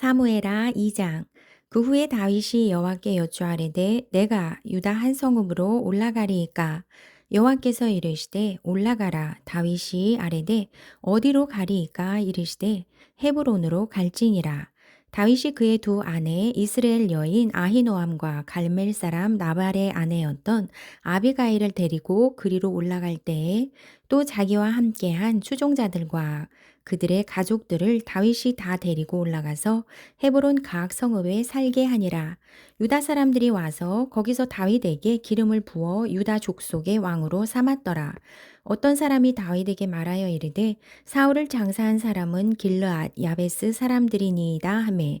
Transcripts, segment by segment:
사무엘하 2장. 그 후에 다윗이 여호와께 여쭈아래되 내가 유다 한 성읍으로 올라가리이까? 여호와께서 이르시되 올라가라. 다윗이 아래되 어디로 가리이까? 이르시되 헤브론으로 갈지니라. 다윗이 그의 두 아내 이스라엘 여인 아히노암과 갈멜 사람 나발의 아내였던 아비가일을 데리고 그리로 올라갈 때에 또 자기와 함께한 추종자들과 그들의 가족들을 다윗이 다 데리고 올라가서 헤브론 각 성읍에 살게 하니라. 유다 사람들이 와서 거기서 다윗에게 기름을 부어 유다 족속의 왕으로 삼았더라. 어떤 사람이 다윗에게 말하여 이르되 사울을 장사한 사람은 길르앗 야베스 사람들이니이다 하매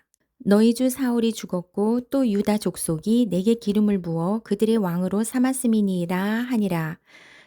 너희 주 사울이 죽었고 또 유다 족속이 내게 기름을 부어 그들의 왕으로 삼았음이니이다 하니라.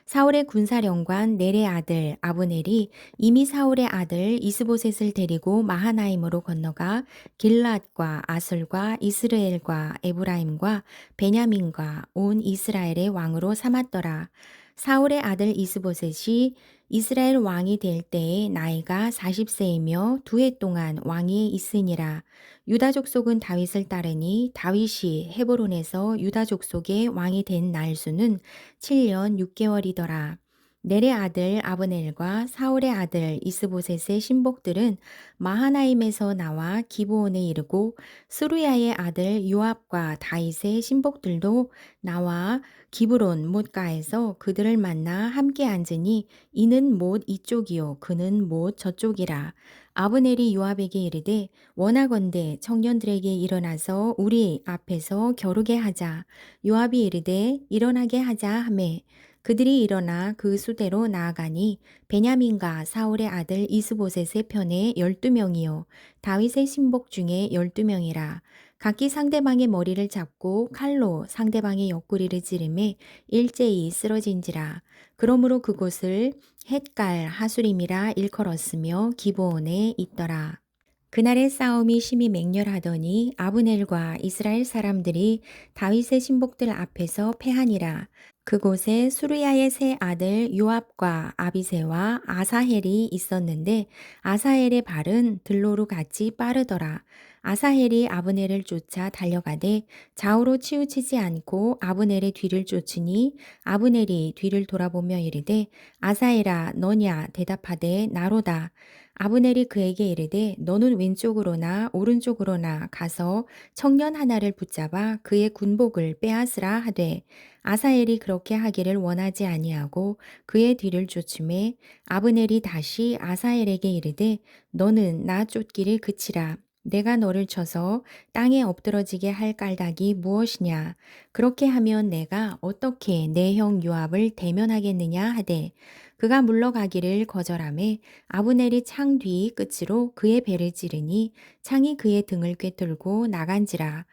사울의 군사령관 넬의 아들 아브넬이 이미 사울의 아들 이스보셋을 데리고 마하나임으로 건너가 길랏과 아슬과 이스라엘과 에브라임과 베냐민과 온 이스라엘의 왕으로 삼았더라. 사울의 아들 이스보셋이 이스라엘 왕이 될 때에 나이가 40세이며 두 해 동안 왕위에 있으니라. 유다 족속은 다윗을 따르니 다윗이 헤브론에서 유다 족속의 왕이 된 날수는 7년 6개월이더라. 넬의 아들 아브넬과 사울의 아들 이스보셋의 신복들은 마하나임에서 나와 기브온에 이르고 스루야의 아들 요압과 다윗의 신복들도 나와 기브론 못가에서 그들을 만나 함께 앉으니 이는 못 이쪽이요 그는 못 저쪽이라. 아브넬이 요압에게 이르되 원하건대 청년들에게 일어나서 우리 앞에서 겨루게 하자. 요압이 이르되 일어나게 하자. 하매 그들이 일어나 그 수대로 나아가니 베냐민과 사울의 아들 이스보셋의 편에 열두 명이요 다윗의 신복 중에 열두 명이라 각기 상대방의 머리를 잡고 칼로 상대방의 옆구리를 찌르매 일제히 쓰러진지라 그러므로 그곳을 헷갈 하수림이라 일컬었으며 기보온에 있더라. 그날의 싸움이 심히 맹렬하더니 아브넬과 이스라엘 사람들이 다윗의 신복들 앞에서 패하니라. 그곳에 수르야의 세 아들 요압과 아비세와 아사헬이 있었는데 아사헬의 발은 들로로 같이 빠르더라. 아사헬이 아브넬을 쫓아 달려가되 좌우로 치우치지 않고 아브넬의 뒤를 쫓으니 아브넬이 뒤를 돌아보며 이르되 아사헬아 너냐 대답하되 나로다. 아브넬이 그에게 이르되 너는 왼쪽으로나 오른쪽으로나 가서 청년 하나를 붙잡아 그의 군복을 빼앗으라 하되 아사엘이 그렇게 하기를 원하지 아니하고 그의 뒤를 쫓음에 아브넬이 다시 아사엘에게 이르되 너는 나 쫓기를 그치라 내가 너를 쳐서 땅에 엎드러지게 할 깔닥이 무엇이냐? 그렇게 하면 내가 어떻게 내 형 요압을 대면하겠느냐? 하되 그가 물러가기를 거절함에 아브넬이 창 뒤 끝으로 그의 배를 찌르니 창이 그의 등을 꿰뚫고 나간지라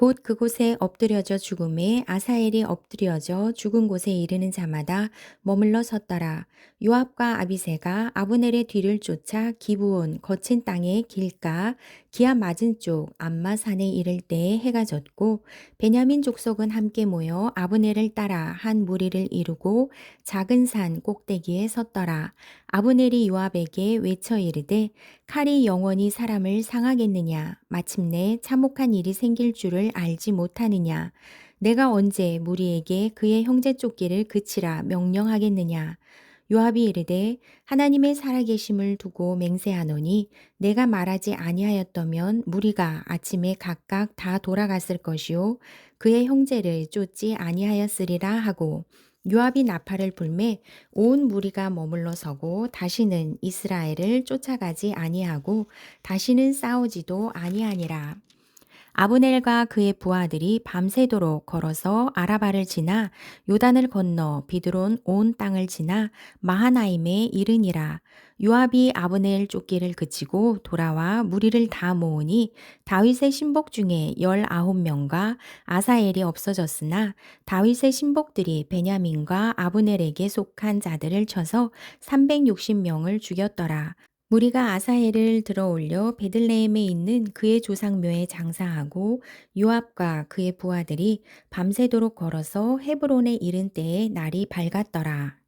곧 그곳에 엎드려져 죽음에 아사엘이 엎드려져 죽은 곳에 이르는 자마다 머물러 섰더라. 요압과 아비세가 아브넬의 뒤를 쫓아 기부온 거친 땅의 길가 기아 맞은 쪽 암마산에 이를 때에 해가 졌고 베냐민 족속은 함께 모여 아브넬을 따라 한 무리를 이루고 작은 산 꼭대기에 섰더라. 아브넬이 요압에게 외쳐 이르되 칼이 영원히 사람을 상하겠느냐 마침내 참혹한 일이 생길 줄을 알지 못하느냐 내가 언제 무리에게 그의 형제 쫓기를 그치라 명령하겠느냐 요압이 이르되 하나님의 살아계심을 두고 맹세하노니 내가 말하지 아니하였더면 무리가 아침에 각각 다 돌아갔을 것이요 그의 형제를 쫓지 아니하였으리라 하고 요압이 나팔을 불매 온 무리가 머물러 서고 다시는 이스라엘을 쫓아가지 아니하고 다시는 싸우지도 아니하니라. 아브넬과 그의 부하들이 밤새도록 걸어서 아라바를 지나 요단을 건너 비드론 온 땅을 지나 마하나임에 이르니라. 요압이 아브넬 쫓기를 그치고 돌아와 무리를 다 모으니 다윗의 신복 중에 열아홉 명과 아사엘이 없어졌으나 다윗의 신복들이 베냐민과 아브넬에게 속한 자들을 쳐서 360명을 죽였더라. 무리가 아사헬을 들어 올려 베들레헴에 있는 그의 조상묘에 장사하고 요압과 그의 부하들이 밤새도록 걸어서 헤브론에 이른 때에 날이 밝았더라.